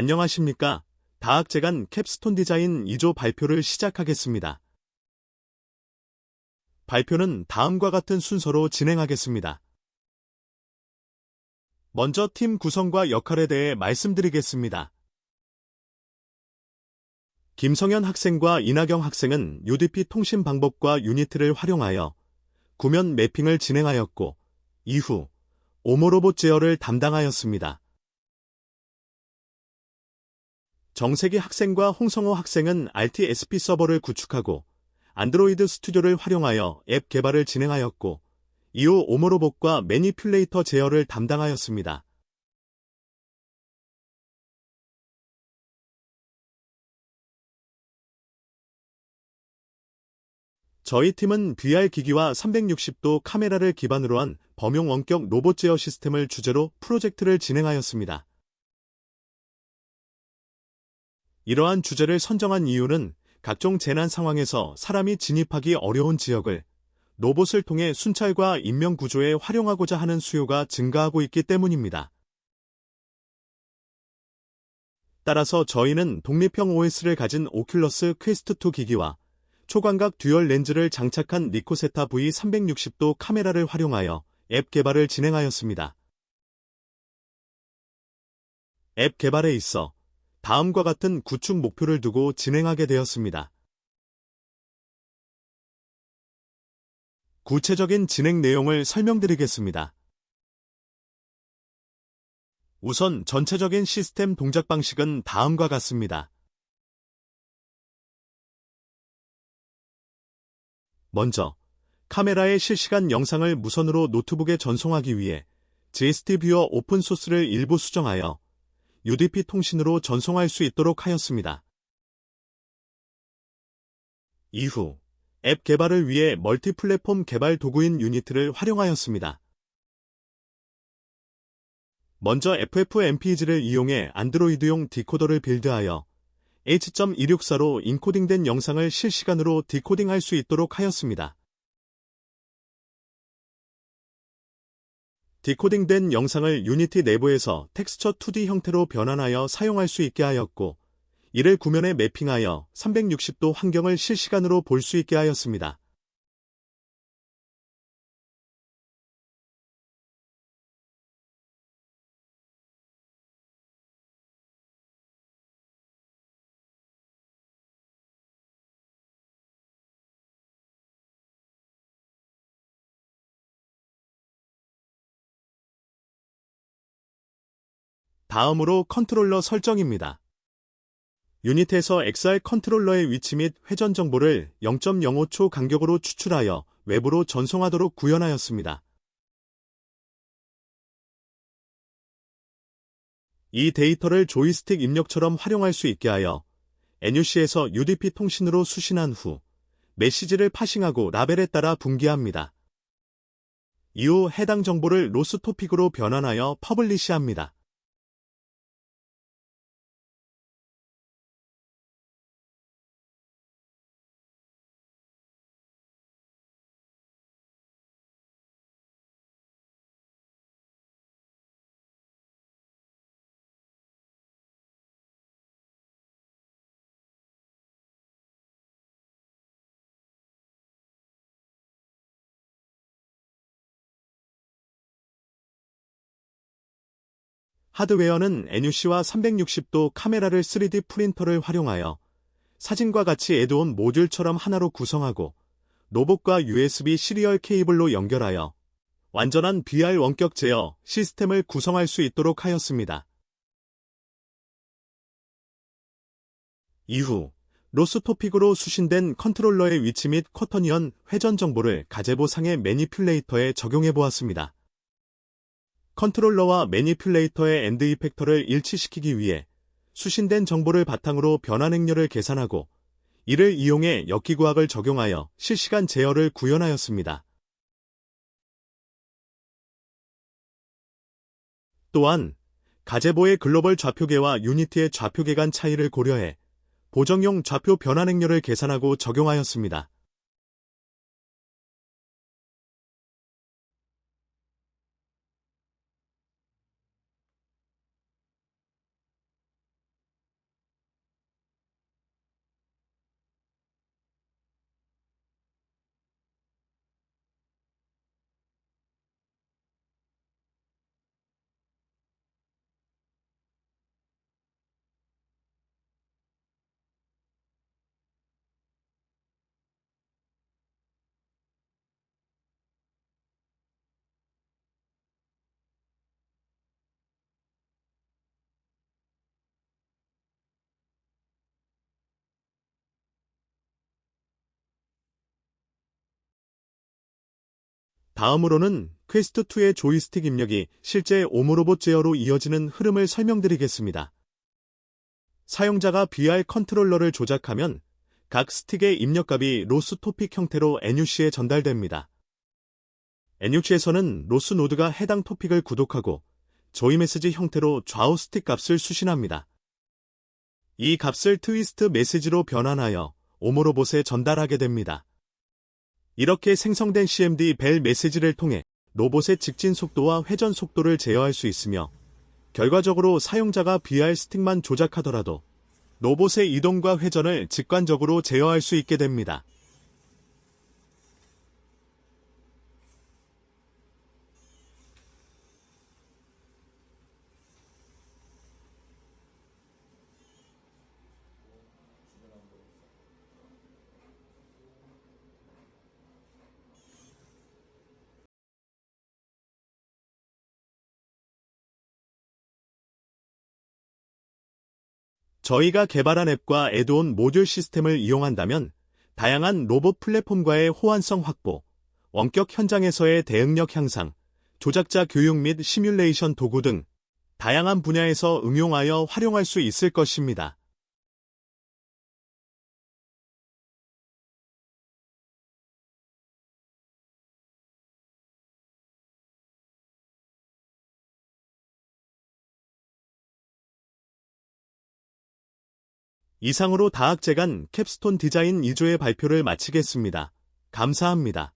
안녕하십니까. 다학재간 캡스톤 디자인 2조 발표를 시작하겠습니다. 발표는 다음과 같은 순서로 진행하겠습니다. 먼저 팀 구성과 역할에 대해 말씀드리겠습니다. 김성현 학생과 이나경 학생은 UDP 통신 방법과 유니트를 활용하여 구면 매핑을 진행하였고, 이후 오모로봇 제어를 담당하였습니다. 정세기 학생과 홍성호 학생은 RTSP 서버를 구축하고 안드로이드 스튜디오를 활용하여 앱 개발을 진행하였고, 이후 오모로봇과 매니퓰레이터 제어를 담당하였습니다. 저희 팀은 VR 기기와 360도 카메라를 기반으로 한 범용 원격 로봇 제어 시스템을 주제로 프로젝트를 진행하였습니다. 이러한 주제를 선정한 이유는 각종 재난 상황에서 사람이 진입하기 어려운 지역을 로봇을 통해 순찰과 인명 구조에 활용하고자 하는 수요가 증가하고 있기 때문입니다. 따라서 저희는 독립형 OS를 가진 오큘러스 퀘스트2 기기와 초광각 듀얼 렌즈를 장착한 니코세타 V360도 카메라를 활용하여 앱 개발을 진행하였습니다. 앱 개발에 있어 다음과 같은 구축 목표를 두고 진행하게 되었습니다. 구체적인 진행 내용을 설명드리겠습니다. 우선 전체적인 시스템 동작 방식은 다음과 같습니다. 먼저 카메라의 실시간 영상을 무선으로 노트북에 전송하기 위해 GST 뷰어 오픈소스를 일부 수정하여 UDP 통신으로 전송할 수 있도록 하였습니다. 이후 앱 개발을 위해 멀티 플랫폼 개발 도구인 유니트를 활용하였습니다. 먼저 FFmpeg를 이용해 안드로이드용 디코더를 빌드하여 H.264로 인코딩된 영상을 실시간으로 디코딩할 수 있도록 하였습니다. 디코딩된 영상을 유니티 내부에서 텍스처 2D 형태로 변환하여 사용할 수 있게 하였고, 이를 구면에 매핑하여 360도 환경을 실시간으로 볼 수 있게 하였습니다. 다음으로 컨트롤러 설정입니다. 유닛에서 XR 컨트롤러의 위치 및 회전 정보를 0.05초 간격으로 추출하여 외부로 전송하도록 구현하였습니다. 이 데이터를 조이스틱 입력처럼 활용할 수 있게 하여 NUC에서 UDP 통신으로 수신한 후 메시지를 파싱하고 라벨에 따라 분기합니다. 이후 해당 정보를 로스 토픽으로 변환하여 퍼블리시합니다. 하드웨어는 NUC와 360도 카메라를 3D 프린터를 활용하여 사진과 같이 애드온 모듈처럼 하나로 구성하고 로봇과 USB 시리얼 케이블로 연결하여 완전한 VR 원격 제어 시스템을 구성할 수 있도록 하였습니다. 이후 로스 토픽으로 수신된 컨트롤러의 위치 및 쿼터니언 회전 정보를 가제보 상의 매니퓰레이터에 적용해 보았습니다. 컨트롤러와 매니퓰레이터의 엔드 이펙터를 일치시키기 위해 수신된 정보를 바탕으로 변환 행렬을 계산하고 이를 이용해 역기구학을 적용하여 실시간 제어를 구현하였습니다. 또한 가제보의 글로벌 좌표계와 유니티의 좌표계 간 차이를 고려해 보정용 좌표 변환 행렬을 계산하고 적용하였습니다. 다음으로는 퀘스트2의 조이스틱 입력이 실제 오므로봇 제어로 이어지는 흐름을 설명드리겠습니다. 사용자가 VR 컨트롤러를 조작하면 각 스틱의 입력값이 로스 토픽 형태로 NUC에 전달됩니다. NUC에서는 로스 노드가 해당 토픽을 구독하고 조이 메시지 형태로 좌우 스틱 값을 수신합니다. 이 값을 트위스트 메시지로 변환하여 오모로봇에 전달하게 됩니다. 이렇게 생성된 CMD 벨 메시지를 통해 로봇의 직진 속도와 회전 속도를 제어할 수 있으며 결과적으로 사용자가 VR 스틱만 조작하더라도 로봇의 이동과 회전을 직관적으로 제어할 수 있게 됩니다. 저희가 개발한 앱과 애드온 모듈 시스템을 이용한다면 다양한 로봇 플랫폼과의 호환성 확보, 원격 현장에서의 대응력 향상, 조작자 교육 및 시뮬레이션 도구 등 다양한 분야에서 응용하여 활용할 수 있을 것입니다. 이상으로 다학재간 캡스톤 디자인 2조의 발표를 마치겠습니다. 감사합니다.